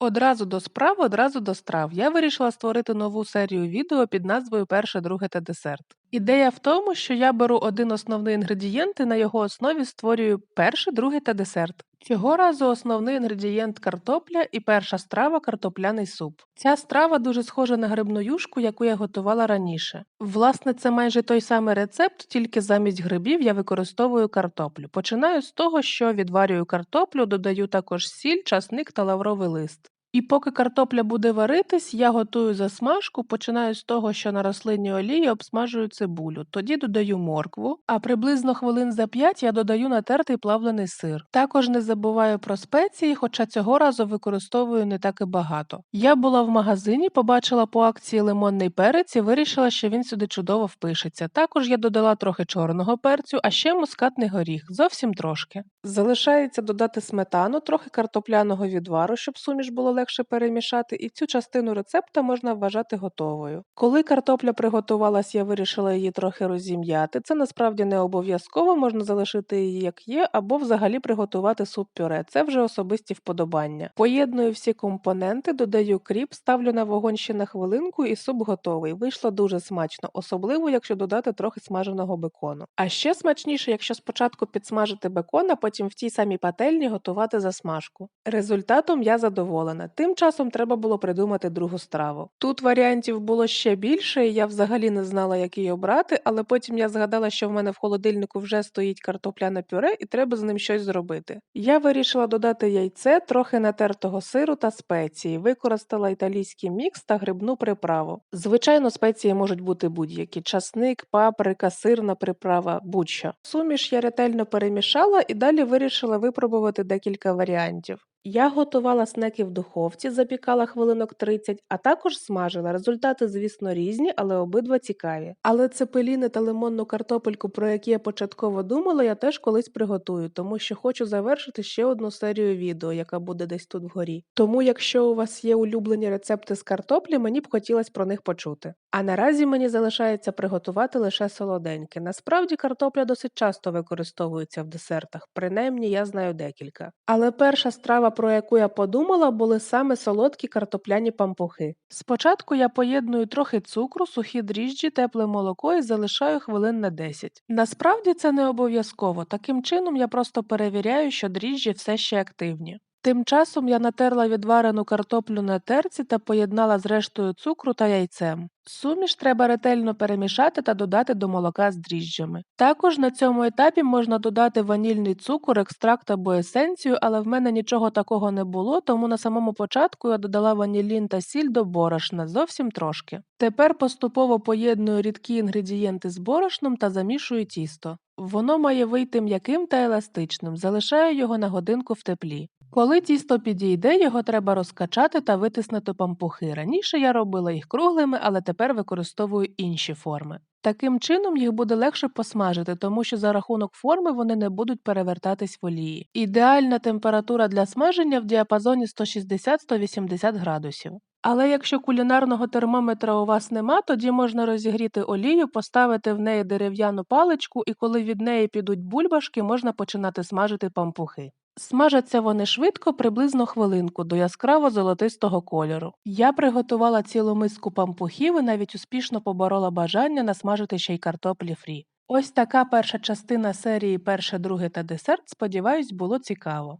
Одразу до справ, одразу до страв. Я вирішила створити нову серію відео під назвою Перше, друге та десерт. Ідея в тому, що я беру один основний інгредієнт і на його основі створюю перше, друге та десерт. Цього разу основний інгредієнт картопля і перша страва картопляний суп. Ця страва дуже схожа на грибну юшку, яку я готувала раніше. Власне, це майже той самий рецепт, тільки замість грибів я використовую картоплю. Починаю з того, що відварюю картоплю, додаю також сіль, часник та лавровий лист. І поки картопля буде варитись, я готую засмажку, починаю з того, що на рослинній олії обсмажую цибулю, тоді додаю моркву, а приблизно хвилин за 5 я додаю натертий плавлений сир. Також не забуваю про спеції, хоча цього разу використовую не так і багато. Я була в магазині, побачила по акції лимонний перець і вирішила, що він сюди чудово впишеться. Також я додала трохи чорного перцю, а ще мускатний горіх, зовсім трошки. Залишається додати сметану, трохи картопляного відвару, щоб суміш було легше перемішати, і цю частину рецепта можна вважати готовою. Коли картопля приготувалась, я вирішила її трохи розім'яти. Це насправді не обов'язково, можна залишити її як є, або взагалі приготувати суп-пюре. Це вже особисті вподобання. Поєдную всі компоненти, додаю кріп, ставлю на вогонь ще на хвилинку, і суп готовий. Вийшло дуже смачно, особливо якщо додати трохи смаженого бекону. А ще смачніше, якщо спочатку підсмажити бекон, а потім в тій самій пательні готувати засмажку. Результатом я задоволена. Тим часом треба було придумати другу страву. Тут варіантів було ще більше, і я взагалі не знала, як її обрати, але потім я згадала, що в мене в холодильнику вже стоїть картопляне пюре, і треба з ним щось зробити. Я вирішила додати яйце, трохи натертого сиру та спеції, використала італійський мікс та грибну приправу. Звичайно, спеції можуть бути будь-які: часник, паприка, сирна приправа, будь-що. Суміш я ретельно перемішала і далі вирішила випробувати декілька варіантів. Я готувала снеки в духовці, запікала хвилинок 30, а також смажила. Результати, звісно, різні, але обидва цікаві. Але цепеліни та лимонну картопельку, про які я початково думала, я теж колись приготую, тому що хочу завершити ще одну серію відео, яка буде десь тут вгорі. Тому, якщо у вас є улюблені рецепти з картоплі, мені б хотілося про них почути. А наразі мені залишається приготувати лише солоденьке. Насправді картопля досить часто використовується в десертах, принаймні я знаю декілька. Але перша страва, про яку я подумала, були саме солодкі картопляні пампухи. Спочатку я поєдную трохи цукру, сухі дріжджі, тепле молоко і залишаю хвилин на 10. Насправді це не обов'язково, таким чином я просто перевіряю, що дріжджі все ще активні. Тим часом я натерла відварену картоплю на терці та поєднала з рештою цукру та яйцем. Суміш треба ретельно перемішати та додати до молока з дріжджами. Також на цьому етапі можна додати ванільний цукор, екстракт або есенцію, але в мене нічого такого не було, тому на самому початку я додала ванілін та сіль до борошна зовсім трошки. Тепер поступово поєдную рідкі інгредієнти з борошном та замішую тісто. Воно має вийти м'яким та еластичним, залишаю його на годинку в теплі. Коли тісто підійде, його треба розкачати та витиснути пампухи. Раніше я робила їх круглими, але тепер використовую інші форми. Таким чином їх буде легше посмажити, тому що за рахунок форми вони не будуть перевертатись в олії. Ідеальна температура для смаження в діапазоні 160-180 градусів. Але якщо кулінарного термометра у вас нема, тоді можна розігріти олію, поставити в неї дерев'яну паличку, і коли від неї підуть бульбашки, можна починати смажити пампухи. Смажаться вони швидко, приблизно хвилинку, до яскраво золотистого кольору. Я приготувала цілу миску пампухів і навіть успішно поборола бажання насмажити ще й картоплі фрі. Ось така перша частина серії перше, друге та десерт, сподіваюсь, було цікаво.